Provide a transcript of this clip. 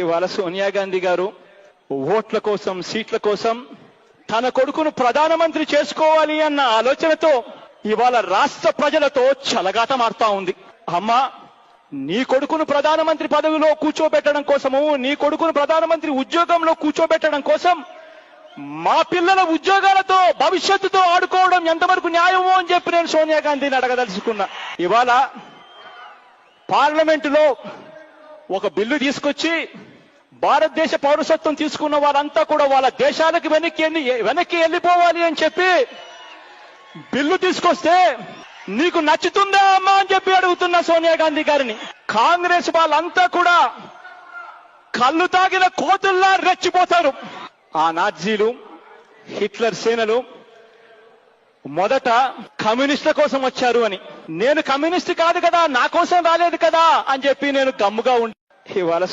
ఇవాళ సోనియా గాంధీ గారు ఓట్ల కోసం సీట్ల కోసం తన కొడుకును ప్రధానమంత్రి చేసుకోవాలి అన్న ఆలోచనతో ఇవాళ రాష్ట్ర ప్రజలతో చలగాట మారుతా ఉంది. అమ్మా నీ కొడుకును ప్రధానమంత్రి పదవిలో కూర్చోబెట్టడం కోసము నీ కొడుకును ప్రధానమంత్రి ఉద్యోగంలో కూర్చోబెట్టడం కోసం మా పిల్లల ఉద్యోగాలతో భవిష్యత్తుతో ఆడుకోవడం ఎంతవరకు న్యాయమో అని చెప్పి నేను సోనియా గాంధీని అడగదలుచుకున్నా. ఇవాళ పార్లమెంటులో ఒక బిల్లు తీసుకొచ్చి భారతదేశ పౌరసత్వం తీసుకున్న వారంతా కూడా వాళ్ళ దేశాలకు వెనక్కి వెనక్కి వెళ్ళిపోవాలి అని చెప్పి బిల్లు తీసుకొస్తే నీకు నచ్చుతుందా అమ్మా అని చెప్పి అడుగుతున్నా సోనియా గాంధీ గారిని. కాంగ్రెస్ వాళ్ళంతా కూడా కళ్ళు తాగిన కోతుల్లా రెచ్చిపోతారు. ఆ నాజీలు హిట్లర్ సేనలు మొదట కమ్యూనిస్టుల కోసం వచ్చారు అని. నేను కమ్యూనిస్ట్ కాదు కదా నా కోసం రాలేదు కదా అని చెప్పి నేను గమ్ముగా ఉండి ఇవాళ